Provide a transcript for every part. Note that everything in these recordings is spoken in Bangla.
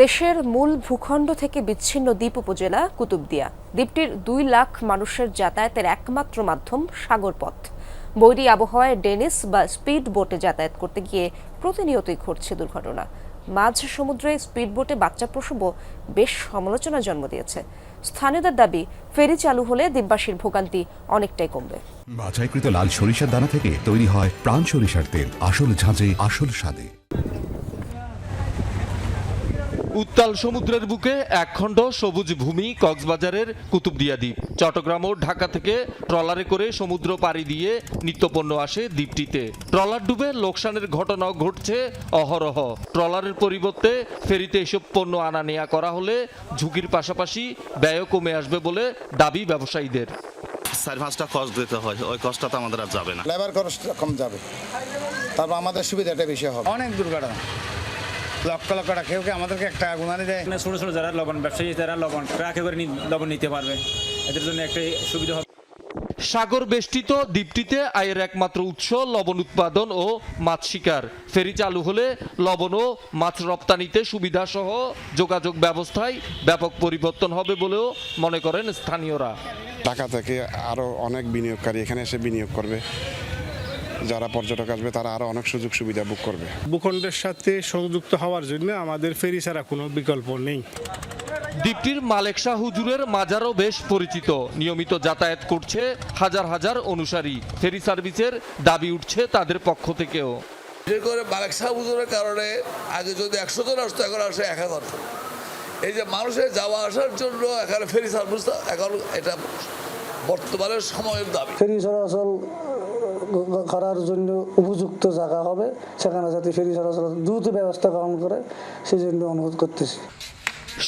দেশের মূল ভূখণ্ড থেকে বিচ্ছিন্ন দ্বীপ উপজেলা কুতুবদিয়া। দ্বীপটির দুই লাখ মানুষের যাতায়াতের একমাত্র মাধ্যম সাগরপথ। বৈরী আবহাওয়ায় ডেনিস বা স্পিড বোটে যাতায়াত করতে গিয়ে প্রতিনিয়তই ঘটছে দুর্ঘটনা। মাঝ সমুদ্রে স্পিড বোটে বাচ্চা প্রসব বেশ সমালোচনা জন্ম দিয়েছে। স্থানীয়দের দাবি, ফেরি চালু হলে দ্বীপবাসীর ভোগান্তি অনেকটাই কমবে। বাছাইকৃত লাল সরিষার দানা থেকে তৈরি হয় প্রাণ সরিষার তেল। আসল ঝাঁঝে, আসল স্বাদে। উত্তাল সমুদ্রের বুকে একখণ্ড সবুজ ভূমি কক্সবাজারের কুতুবদিয়া দ্বীপ চট্টগ্রাম ও ঢাকা থেকে ট্রলারে করে সমুদ্র পাড়ি দিয়ে নিত্যপণ্য আসে দ্বীপটিতে। ট্রলার ডুবে লোকসানের ঘটনাও ঘটছে অহরহ। ট্রলারের পরিবর্তে ফেরিতে এসব পণ্য আনা নেয়া করা হলে ঝুঁকির পাশাপাশি ব্যয়ও কমে আসবে বলে দাবি ব্যবসায়ীদের। চার পাঁচটা কষ্ট দিতে হয়। ওই কষ্টটা তো আমাদের আর যাবে না। লেবার খরচটা কম যাবে। তারপর আমাদের সুবিধাটা বেশি হবে। অনেক দুর্ঘটনা। লক্ষ লক্ষ টাকা। কেউ কেউ আমাদেরকে একটা টাকা গুণানি দেয় ছোট ছোট যারা লবণ ব্যবসায়ী তারা লবণ ট্রাকে করে নি- লবণ নিতে পারবে। এদের জন্য একটা সুবিধা হবে। সাগর বেষ্টিত দ্বীপটিতে আয়ের একমাত্র উৎস লবণ উৎপাদন ও মাছ শিকার। ফেরি চালু হলে লবণ ও মাছ রপ্তানিতে সুবিধা সহ যোগাযোগ ব্যবস্থায় ব্যাপক পরিবর্তন হবে বলেও মনে করেন স্থানীয়রা। ঢাকা থেকে আরও অনেক বিনিয়োগকারী এখানে এসে বিনিয়োগ করবে। যারা পর্যটক আসবে তারা আরও অনেক সুযোগ সুবিধা বুক করবে। ভূখণ্ডের সাথে সংযুক্ত হওয়ার জন্য আমাদের ফেরি ছাড়া কোনো বিকল্প নেই। দ্বীপটির মালেক শাহ হুজুরের মাজারও বেশ পরিচিত। নিয়মিত যাতায়াত করছে হাজার হাজার অনুসারী। ফেরি সার্ভিসের দাবি উঠছে তাদের পক্ষ থেকেও। বিশেষ করে মালিক সাহেব হুজুরের কারণে আগে যদি একশো জন আসতো এখন আসে এক হাজার এই যে মানুষের যাওয়া আসার জন্য এখানে ফেরি সার্ভিস এখন এটা বর্তমানে সময়ের দাবি। ফেরি চলাচল করার জন্য উপযুক্ত জায়গা হবে সেখানে যাতে ফেরি চলাচল দ্রুত ব্যবস্থা গ্রহণ করে সেই জন্য অনুরোধ করতেছি।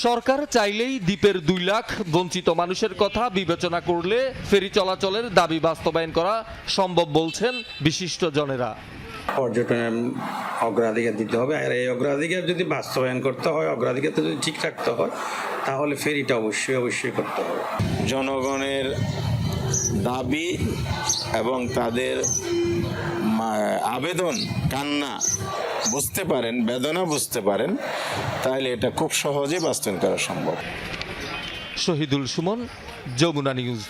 সরকার চাইলেই দ্বীপের দুই লাখ বঞ্চিত মানুষের কথা বিবেচনা করলে ফেরি চলাচলের দাবি বাস্তবায়ন করা সম্ভব বলছেন বিশিষ্ট জনেরা পর্যটনের অগ্রাধিকার দিতে হবে আর এই অগ্রাধিকার যদি বাস্তবায়ন করতে হয় অগ্রাধিকারটা যদি ঠিক রাখতে হয় তাহলে ফেরিটা অবশ্যই অবশ্যই করতে হবে। জনগণের দাবি এবং তাদের আবেদন, কান্না বুঝতে পারেন, বেদনা বুঝতে পারেন তাহলে এটা খুব সহজে বাস্তবায়ন করা সম্ভব। শহীদুল সুমন, যমুনা নিউজ।